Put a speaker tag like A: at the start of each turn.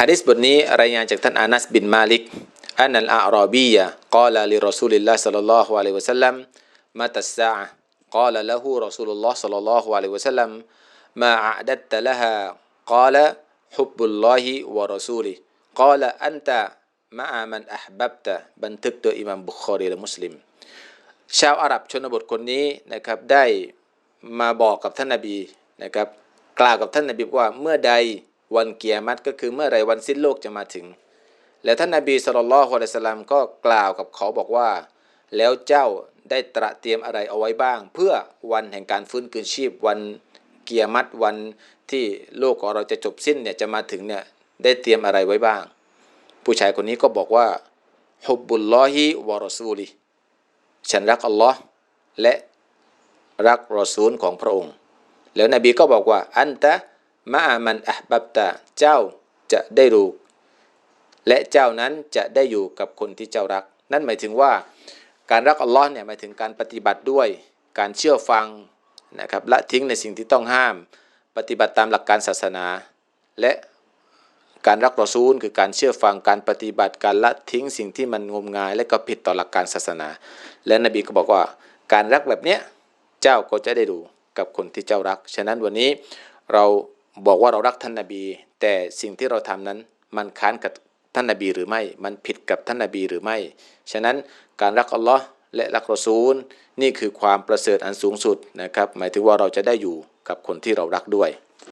A: ฮะดิษบทนี้รายงานจากท่านอานัสบินมาลิกอันนัลอาราบียะกล่าวลิรอซูลิลลาฮ์สัลลัลลอฮุอะลัยฮิวะสัลลัมมาตัสซาอะห์กล่าวละหูรอซูลุลลอฮ์สัลลัลลอฮุอะลัยฮิวะสัลลัมมาอะดัตตะละฮากล่าวฮุบบุลลอฮิวะรอซูลิกล่าวอันตะมะอามันอัฮบับตะบันทึกโดยอิหมัมบุคอรีและมุสลิมชาวอาหรับชนบทคนนี้นะครับได้มาบอกกับท่านนาบีนะครับกล่าวกับท่านนาบีว่าเมื่อใด วันเกียรติก็คือเมื่อไรวันสิ้นโลกจะมาถึง แล้วท่านนาบีสุลต่านละฮ์อะลัสลามก็กล่าวกับเขาบอกว่า แล้วเจ้าได้ตระเตรียมอะไรเอาไว้บ้าง เพื่อวันแห่งการฟื้นคืนชีพวันเกียรติวันที่โลกของเราจะจบสิ้นเนี่ยจะมาถึงเนี่ยได้เตรียมอะไรไว้บ้าง ผู้ชายคนนี้ก็บอกว่าฮุบบุลลอฮิวะรอซูลิฉันรักอัลลอฮ์และรักรอซูลของพระองค์ แล้วนบีก็บอกว่า อันตะ มะอามันอัฮบับตะเจ้าจะได้รู้ และเจ้านั้นจะได้อยู่กับคนที่เจ้ารัก นั่นหมายถึงว่าการรักอัลลอฮ์เนี่ยหมายถึงการปฏิบัติด้วยการเชื่อฟังนะครับละทิ้งในสิ่งที่ต้องห้าม ปฏิบัติตามหลักการศาสนา และการรักรอซูลคือการเชื่อฟังการปฏิบัติการละทิ้งสิ่งที่มันงมงาย และก็ผิดต่อหลักการศาสนา และนบีก็บอกว่าการรักแบบเนี้ยเจ้าก็จะได้ดูกับคนที่เจ้ารัก ฉะนั้นวันนี้เรา บอกว่าเรารักท่านนบี แต่สิ่งที่เราทำนั้นมันค้านกับท่านนบีหรือไม่ มันผิดกับท่านนบีหรือไม่ ฉะนั้นการรักอัลลอฮ์และรักรอซูล นี่คือความประเสริฐอันสูงสุดนะครับ หมายถึงว่าเราจะได้อยู่กับคนที่เรารักด้วย